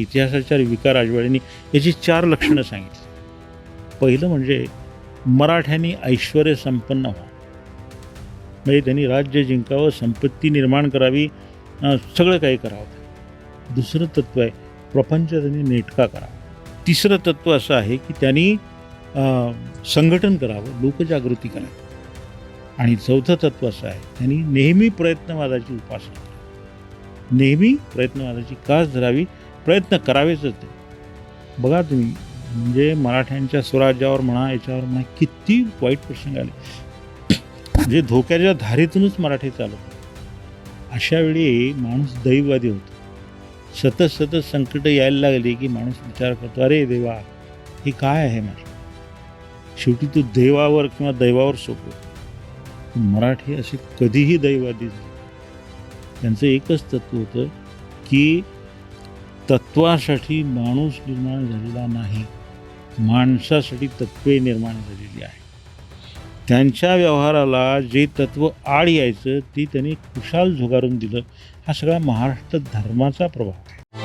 इतिहासाच्या विकार राजवाड्यांनी याची चार लक्षणं सांगितली. पहिलं म्हणजे मराठ्यांनी ऐश्वर संपन्न व्हा. म्हणजे त्यांनी राज्य जिंकावं संपत्ती निर्माण करावी सगळं काही करावं. दुसरं तत्त्व आहे प्रपंच त्यांनी नेटका करावा. तिसरं तत्त्व असं आहे की त्यांनी अं, संघटन करावं लोकजागृती करावी. आणि चौथं तत्त्व असं आहे त्यांनी नेहमी प्रयत्नवादाची उपासना करावी. नेहमी प्रयत्नवादाची कास धरावी प्रयत्न करावेच ते बघा तुम्ही म्हणजे मराठ्यांच्या स्वराज्यावर म्हणा याच्यावर म्हणा किती वाईट प्रसंग आले. म्हणजे धोक्याच्या धारेतूनच मराठी चालत अशा वेळी माणूस दैववादी होतो. सतत सतत संकट यायला लागली की माणूस विचार करतो अरे देवा हे काय आहे माझं शेवटी तो देवावर किंवा दैवावर सोपतो. मराठी असे कधीही दैवादी झाले. त्यांचं एकच तत्व होतं की तत्वासाठी माणूस निर्माण झालेला नाही. माणसासाठी तत्वे निर्माण झालेली आहे त्यांच्या व्यवहाराला जे तत्व आड यायचं ते त्यांनी कुशाल झुगारून दिलं. हा सगळा महाराष्ट्र धर्माचा प्रभाव आहे.